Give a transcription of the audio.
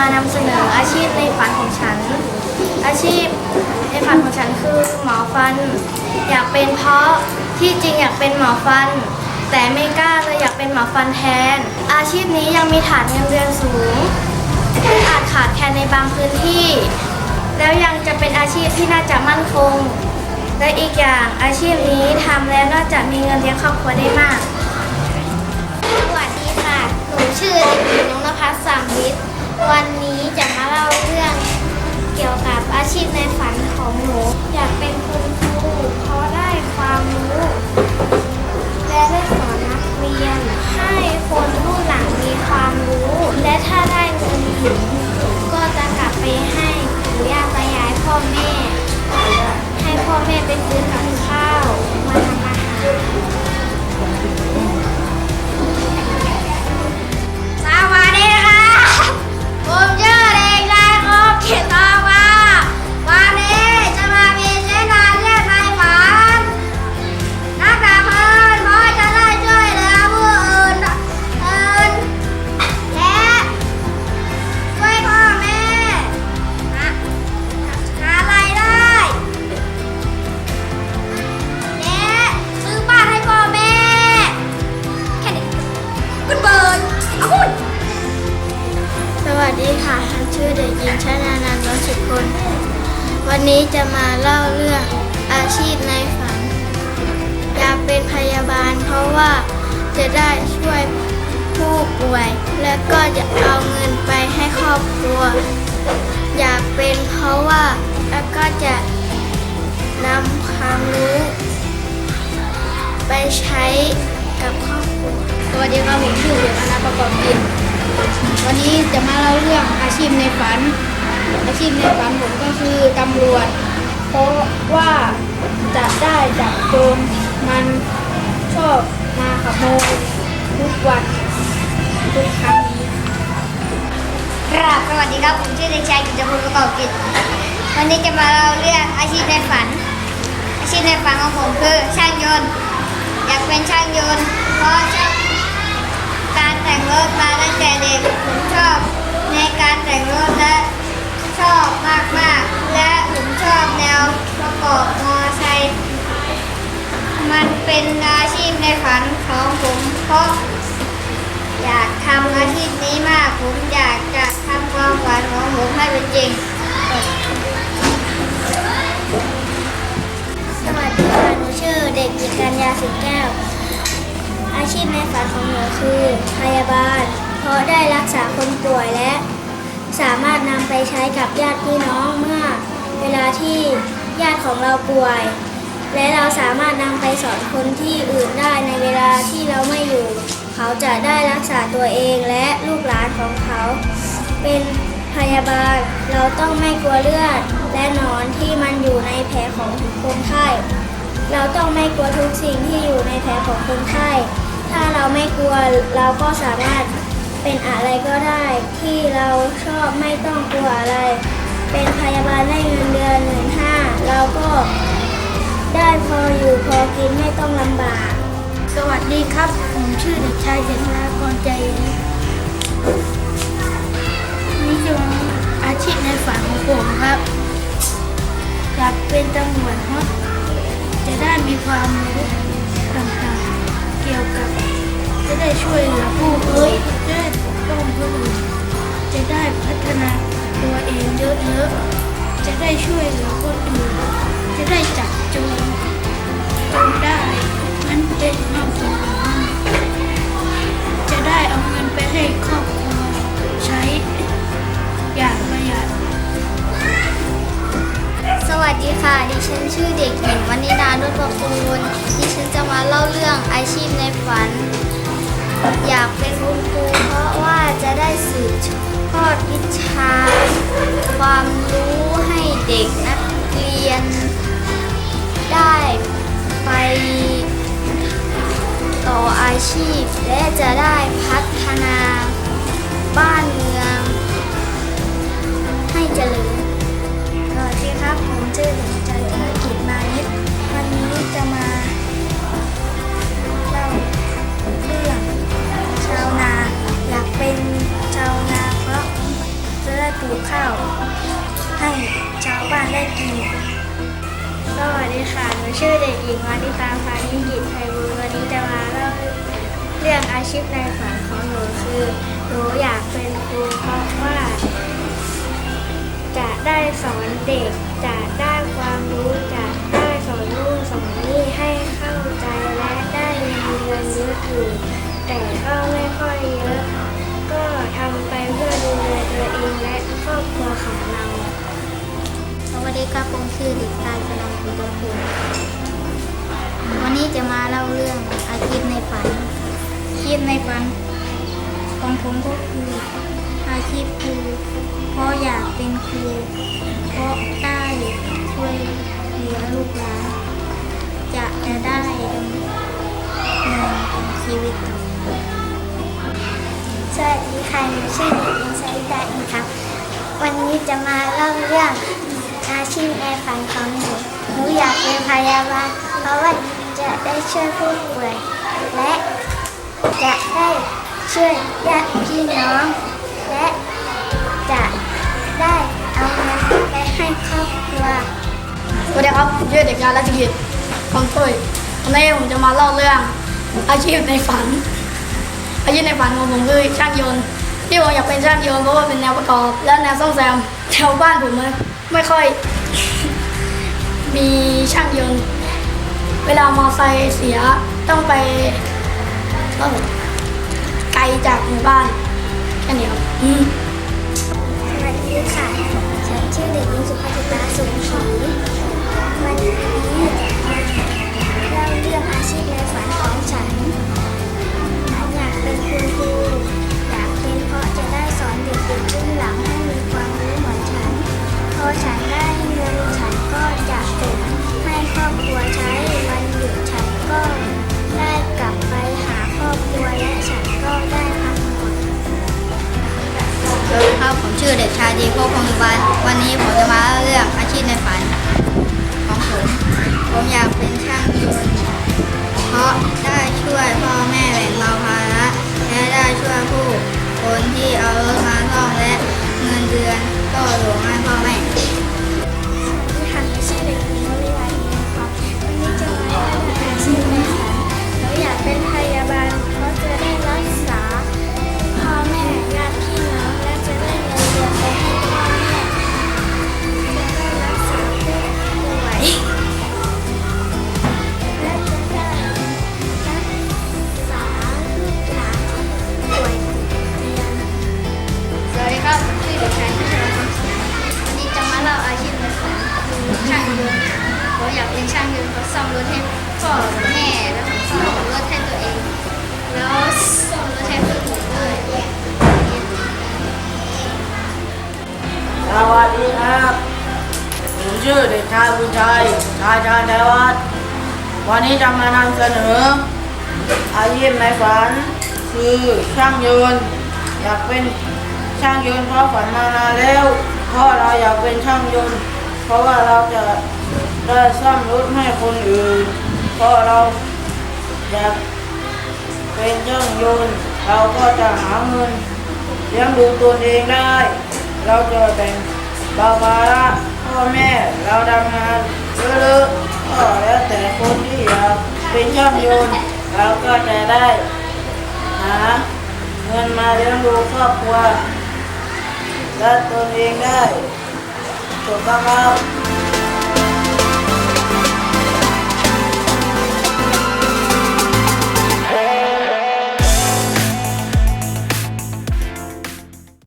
มานำเสนออาชีพในฝันของฉัน อาชีพในฝันของฉันคือหมอฟัน อยากเป็นเพราะที่จริงอยากเป็นหมอฟัน แต่ไม่กล้าเลยอยากเป็นหมอฟันแทน อาชีพนี้ยังมีฐานเงินเดือนสูงอาจขาดแคลนในบางพื้นที่ แล้วยังจะเป็นอาชีพที่น่าจะมั่นคง และอีกอย่างอาชีพนี้ทำแล้วน่าจะมีเงินเลี้ยงครอบครัวได้มาก วันนี้จะมาเล่าเรื่องเกี่ยวกับอาชีพในฝันของหนู อยากเป็นคุณครูเพราะได้ความรู้ และได้สอนนักเรียน ให้คนรุ่นหลังมีความรู้ และ จะมาเล่าเรื่องอาชีพในฝัน อยากเป็นพยาบาล เพราะว่าจะได้ช่วยผู้ป่วย และก็จะเอาเงินไปให้ครอบครัว อยากเป็นเพราะว่าแล้วก็จะนำความรู้ ไปใช้กับครอบครัวสวัสดีครับผมชื่อเดียคณะประกอบกิจวันนี้จะมาเล่าเรื่องอาชีพในฝัน อาชีพในฝันผมก็คือตำรวจ เพราะว่าจะได้จับโจรมันชอบมาขโมยทุกวันทุกครั้งนี้ครับสวัสดีครับ ผมชื่อเด็กชายกิจพลประกอบกิจ วันนี้จะมาเล่าเรื่องอาชีพในฝัน อาชีพในฝันของผมคือช่างยนต์ อยากเป็นช่างยนต์ เพราะชอบการแต่งรถมาตั้งแต่เด็ก ผมชอบในการแต่งรถและ ชอบมากๆ และผมชอบแนวประกอบมอไซค์มันเป็นอาชีพในฝันของผมเพราะอยากทำอาชีพนี้มาก ผมอยากจะทำความฝันของผมให้เป็นจริง สวัสดีค่ะหนูชื่อเด็กหญิงกัญญาสิงแก้ว อาชีพในฝันของหนูคือพยาบาล เพราะได้รักษาคนป่วยและ สามารถนำไปใช้กับญาติพี่น้องเมื่อเวลาที่ญาติของเราป่วย และเราสามารถนำไปสอนคนที่อื่นได้ในเวลาที่เราไม่อยู่ เขาจะได้รักษาตัวเองและลูกหลานของเขา เป็นพยาบาลเราต้องไม่กลัวเลือด และนอนที่มันอยู่ในแผลของคนไข้เราต้องไม่กลัวทุกสิ่งที่อยู่ในแผลของคนไข้ ถ้าเราไม่กลัวเราก็สามารถ เป็นอะไรก็ได้ที่เราชอบไม่ต้องกลัวอะไร เป็นพยาบาลได้เงินเดือนหมื่นห้าเราก็ได้พออยู่พอกินไม่ต้องลำบาก สวัสดีครับ ผมชื่อเด็กชายเจษฎากรใจนี้นี่คือาชีพในฝันของผมครับ อยากเป็นตำรวจเพราะจะได้มีความรู้ต่างๆเกี่ยวกับ จะได้ช่วยเหลือผู้อื่น จะได้องผู้อื่นจะได้พัฒนาตัวเองเยอะๆ จะได้ช่วยเหลือคนอื่น จะได้จับโจรจนได้ นั้นเป็นนอกจากนั้นจะได้เอาเงินไปให้ครอบครัวใช้อย่างประหยัด สวัสดีค่ะ ดิฉันชื่อเด็กหญิงวนิดานุชประคูณดิฉันจะมาเล่าเรื่องอาชีพในฝัน อยากเป็นคุณครูเพราะว่าจะได้สืบทอดวิชา ความรู้ให้เด็กนักเรียน ได้ไปต่ออาชีพและจะ ชื่อเด็กหญิงวานิตาพานิกิจไทยบุญวันนี้จะมาเล่าเรื่องอาชีพในฝันของหนูคือหนูอยากเป็นครูเพราะว่า จะได้สอนเด็กจะได้ความรู้จะได้สอนลูกสอนนี่ให้เข้าใจและได้เงินเดือนเยอะอยู่แต่ก็ไม่ค่อยเยอะ ก็ทำไปเพื่อดูแลตัวเองและครอบครัวของเราสวัสดีครับผมชื่อเด็กชายชลังคุณตคุณวัน จะมาเล่าเรื่องอาชีพในฝันอาชีพในฝันของผมก็คืออาชีพครูเพราะอยากเป็นครูเพราะได้ช่วยเหลือลูกหลานจะจะได้ดำเนินชีวิตต่อสวัสดีค่ะหนูชื่อเด็กหญิงสริดาอินครับ วันนี้จะมาเล่าเรื่องอาชีพในฝันของหนูหนูอยากเป็นพยาบาลเพราะว่า จะได้ช่วยผู้ป่วยและจะได้ช่วยญาติพี่น้อง และจะได้เอาเงินไปให้ครอบครัวสวัสดีครับผมชื่อเด็กชายรัชกิจคำตุ้ยวันนี้ผมจะมาเล่าเรื่องอาชีพในฝัน อาชีพในฝันของผมคือช่างยนต์ที่ผมอยากเป็นช่างยนต์เพราะว่าเป็นแนวประกอบ และแนวซ่อมแซมแถวบ้านผมมันไม่ค่อย มีช่างยนต์ เวลามอไซค์เสียต้องไปเอ่อไกลจากหมู่บ้านแค่นี้ครับสวัสดีค่ะ ฉันชื่อเด็กหญิงสุภาจิตาสุขศรี อยากเป็นช่างยนต์เพราะซ่อมรถให้พ่อกับแม่แล้วผมซ่อมรถให้ตัวเอง แล้วซ่อมรถให้คนอื่นด้วยสวัสดีครับผมชื่อเด็กชายบุญชัยชายชาญชัยวัฒน์วันนี้จะมานำเสนอ อาชีพในฝัน คือช่างยนต์อยากเป็นช่างยนต์เพราะฝันมานานแล้ว เพราะเราอยากเป็นช่างยนต์ เพราะว่าเราจะ ได้ซ่อมรถให้คนอื่น เพราะเราอยากเป็นช่างยนต์เราก็จะหาเงินเลี้ยงดูตนเองได้ เราจะแบ่งเบาภาระพ่อแม่เราทำงานเยอะๆก็แล้วแต่คนที่อยากเป็นช่างยนต์เราก็จะได้หาเงินมาเลี้ยงดูครอบครัวและตนเองได้ถูกต้องครับ